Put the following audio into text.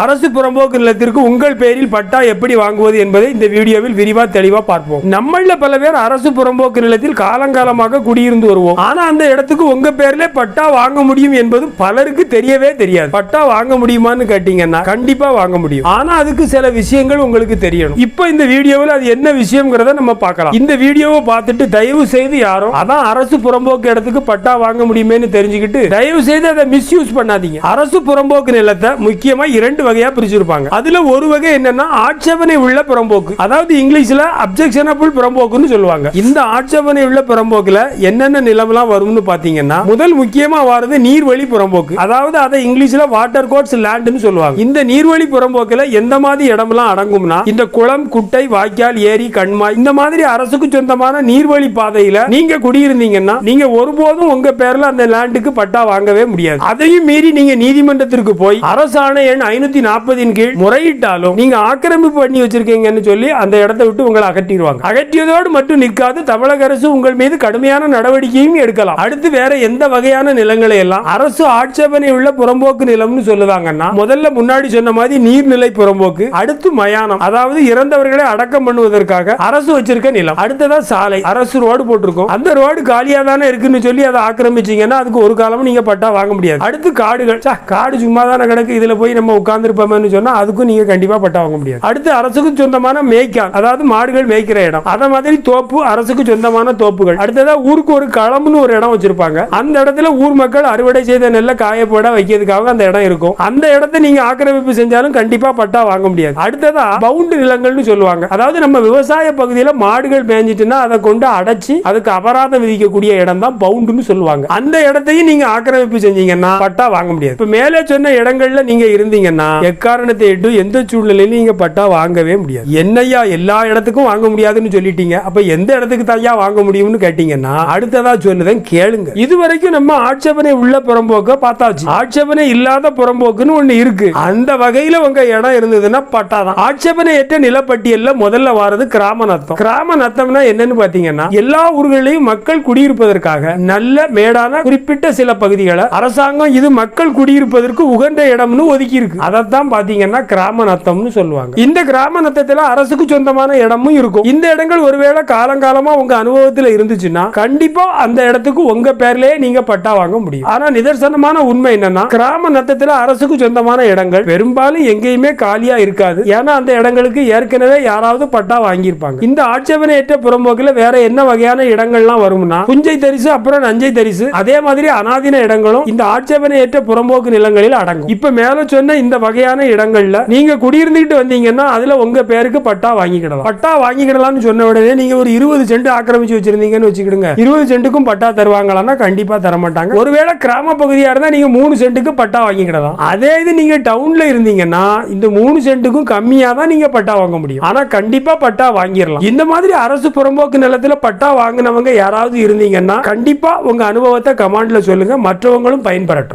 அரசு புறம்போக்கு நிலத்திற்கு உங்கள் பெயரில் பட்டா எப்படி வாங்குவது என்பதை இந்த வீடியோவில் விரிவா தெளிவா பார்ப்போம். நம்மள பல பேர் அரசு புறம்போக்கு நிலத்தில் காலங்காலமாக குடியிருந்து வருவோம். ஆனா அந்த இடத்துக்கு உங்க பேர்ல பட்டா வாங்க முடியும் என்பது பலருக்கு தெரியவே தெரியாது. பட்டா வாங்க முடியுமான்னு கேட்டீங்கன்னா கண்டிப்பா வாங்க முடியும். ஆனா அதுக்கு சில விஷயங்கள் உங்களுக்கு தெரியணும். இப்போ இந்த வீடியோவில் அது என்ன விஷயம்ங்கிறத நம்ம பார்க்கலாம். இந்த வீடியோவை பார்த்துட்டு தயவு செய்து யாரும் அதான் அரசு புறம்போக்கு இடத்துக்கு பட்டா வாங்க முடியுமேன்னு தெரிஞ்சுக்கிட்டு தயவு செய்து அதை மிஸ்யூஸ் பண்ணாதீங்க. அரசு புறம்போக்கு நிலத்தை முக்கியமா இரண்டு வகையா பிரிச்சிருப்பாங்க. அதுல ஒரு வகை என்னன்னா ஆட்சேபனை உள்ள புறம்போக்கு. அதாவது இங்கிலீஷ்ல அப்செக்ஷனபிள் புறம்போக்குன்னு சொல்லுவாங்க. இந்த ஆட்சேபனை உள்ள புறம்போக்குல என்னென்ன நிலம்லாம் வரும்னு பாத்தீங்கன்னா முதல் முக்கியமா வருது நீர்வழி புறம்போக்கு. அதாவது அதை இங்கிலீஷ்ல வாட்டர் கோட்ஸ் லேண்ட்னு சொல்லுவாங்க. இந்த நீர்வழி புறம்போக்குல எந்த மாதிரி இடம்லாம் அடங்கும்னா இந்த குளம் குட்டை வாய்க்கால் ஏரி கண்மாய் இந்த மாதிரி அரசுக்கு சொந்தமான நீர்வழி பாதையில நீங்க குடியிருந்தீங்கன்னா நீங்க ஒருபோதும் உங்க பேர்ல அந்த லேண்டுக்கு பட்டா வாங்கவே முடியாது. அதையும் மீறி நீங்க நீதிமன்றத்திற்கு போய் அரசாணை எண் ஐநூத்தி நாற்பதின் கீழ் முறையிட்டாலும் நீங்க ஆக்கிரமிப்பு பண்ணி வச்சிருக்கீங்கன்னு சொல்லி அந்த இடத்தை விட்டு உங்களை அகற்றிடுவாங்க. அகற்றியதோடு மட்டும் நிற்காது தமிழக அரசு உங்கள் மீது கடுமையான நடவடிக்கையும் எடுக்கலாம். அடுத்து வேற எந்த வகையான நிலங்களை எல்லாம் அரசு ஆட்சேபனை உள்ள புறம்போக்கு நிலம்னு சொல்லுவாங்கன்னா முதல்ல முன்னாடி சொன்ன மாதிரி நீர்நிலை புறம்போக்கு அடுத்து மயானம் அதாவது இறந்தவர்களை அடக்கம் பண்ணுவதற்காக அரசு வச்சிருக்க நிலம். அடுத்ததா சாலை அரசு ரோடு போட்டிருக்கும். அந்த ரோடு காலியா தானே இருக்குன்னு சொல்லி அதை ஆக்கிரமிச்சீங்கன்னா அதுக்கு ஒரு காலமும் நீங்க பட்டா வாங்க முடியாது. அடுத்து காடுகள். காடு சும்மா தானே கிடக்கு இதுல போய் நம்ம உட்கார்ந்து உட்கார்ந்துருப்போம்னு சொன்னால் அதுக்கும் நீங்கள் கண்டிப்பாக பட்டா வாங்க முடியாது. அடுத்து அரசுக்கு சொந்தமான மேய்க்கான் அதாவது மாடுகள் மேய்க்கிற இடம். அதை மாதிரி தோப்பு அரசுக்கு சொந்தமான தோப்புகள். அடுத்ததா ஊருக்கு ஒரு களம்னு ஒரு இடம் வச்சிருப்பாங்க. அந்த இடத்துல ஊர் மக்கள் அறுவடை செய்த நெல்லை காயப்போட வைக்கிறதுக்காக அந்த இடம் இருக்கும். அந்த இடத்தை நீங்க ஆக்கிரமிப்பு செஞ்சாலும் கண்டிப்பா பட்டா வாங்க முடியாது. அடுத்ததா பவுண்டு நிலங்கள்னு சொல்லுவாங்க. அதாவது நம்ம விவசாய பகுதியில் மாடுகள் மேய்ஞ்சிட்டுன்னா அதை கொண்டு அடைச்சி அதுக்கு அபராதம் விதிக்கக்கூடிய இடம் தான் பவுண்டுன்னு சொல்லுவாங்க. அந்த இடத்தையும் நீங்க ஆக்கிரமிப்பு செஞ்சீங்கன்னா பட்டா வாங்க முடியாது. இப்ப மேலே சொன்ன இடங்கள்ல நீங்க இருந்தீங்கன்னா எக்காரணத்தை இட்டு எந்த சூழ்நிலையிலும் நீங்க பட்டா வாங்கவே முடியாது. என்னையா எல்லா இடத்துக்கும் வாங்க முடியாதுன்னு சொல்லிட்டீங்க. அப்ப எந்த இடத்துக்கு தாயா வாங்க முடியும்னு கேட்டீங்கன்னா அடுத்ததா சொல்லுதேன் கேளுங்க. இது வரைக்கும் நம்ம ஆட்சேபனை உள்ள புறம்போக்க பார்த்தாச்சு. ஆட்சேபனை இல்லாத புறம்போக்குன்னு ஒண்ணு இருக்கு. அந்த வகையில உங்க இடம் இருந்ததுன்னா பட்டா தான். ஆட்சேபனை ஏற்ற நிலப்பட்டியல்ல முதல்ல வாரது கிராம நத்தம் கிராம நத்தம்னா என்னன்னு பாத்தீங்கன்னா எல்லா ஊர்களையும் மக்கள் குடியிருப்பதற்காக நல்ல மேடான குறிப்பிட்ட சில பகுதிகளை அரசாங்கம் இது மக்கள் குடியிருப்பதற்கு உகந்த இடம்னு ஒதுக்கி இருக்கு தான் பார்த்தீங்கன்னா கிராம நத்தம்னு சொல்லுவாங்க. இந்த கிராம நத்தத்துல அரசுக்கு சொந்தமான இடமும் இருக்கும். இந்த இடங்கள் ஒருவேளை காலங்காலமா உங்க அனுபவத்துல இருந்துச்சுன்னா கண்டிப்பா அந்த இடத்துக்கு உங்க பேர்லேயே நீங்க பட்டா வாங்க முடியும். ஆனால் நிதர்சனமான உண்மை என்னன்னா கிராம நத்தத்தில் அரசுக்கு சொந்தமான இடங்கள் பெரும்பாலும் எங்கேயுமே காலியா இருக்காது. ஏன்னா அந்த இடங்களுக்கு ஏற்கனவே யாராவது பட்டா வாங்கியிருப்பாங்க. இந்த ஆட்சேபனையற்ற புறம்போக்குல வேற என்ன வகையான இடங்கள்லாம் வரும்னா புஞ்சை தரிசு அப்புறம் நஞ்சை தரிசு அதே மாதிரி அனாதின இடங்களும் இந்த ஆட்சேபனையற்ற புறம்போக்கு நிலங்களில் அடங்கும். இப்ப மேல சொன்ன இந்த வகையான இடங்கள்ல நீங்க குடியிருந்துகிட்டு வந்தீங்கன்னா அதுல உங்க பேருக்கு பட்டா வாங்கிக்கிடலாம். பட்டா வாங்கிக்கிடலாம்னு சொன்ன உடனே நீங்க ஒரு இருபது சென்ட் ஆக்கிரமிச்சு வச்சிருந்தீங்கன்னு வச்சுக்கிடுங்க. இருபது சென்ட்டுக்கும் பட்டா தருவாங்களான்னா கண்டிப்பா தர மாட்டாங்க ஒருவேளை கிராம பகுதியா இருந்தா நீங்க மூணு சென்ட்டுக்கு பட்டா வாங்கிக்கிடலாம். அதே இது நீங்க டவுன்ல இருந்தீங்கன்னா இந்த மூணு சென்ட்டுக்கும் கம்மியா தான் நீங்க பட்டா வாங்க முடியும். ஆனா கண்டிப்பா பட்டா வாங்கிடலாம். இந்த மாதிரி அரசு புறம்போக்கு நிலத்துல பட்டா வாங்கினவங்க யாராவது இருந்தீங்கன்னா கண்டிப்பா உங்க அனுபவத்தை கமாண்ட்ல சொல்லுங்க. மற்றவங்களும் பயன்பெறட்டும்.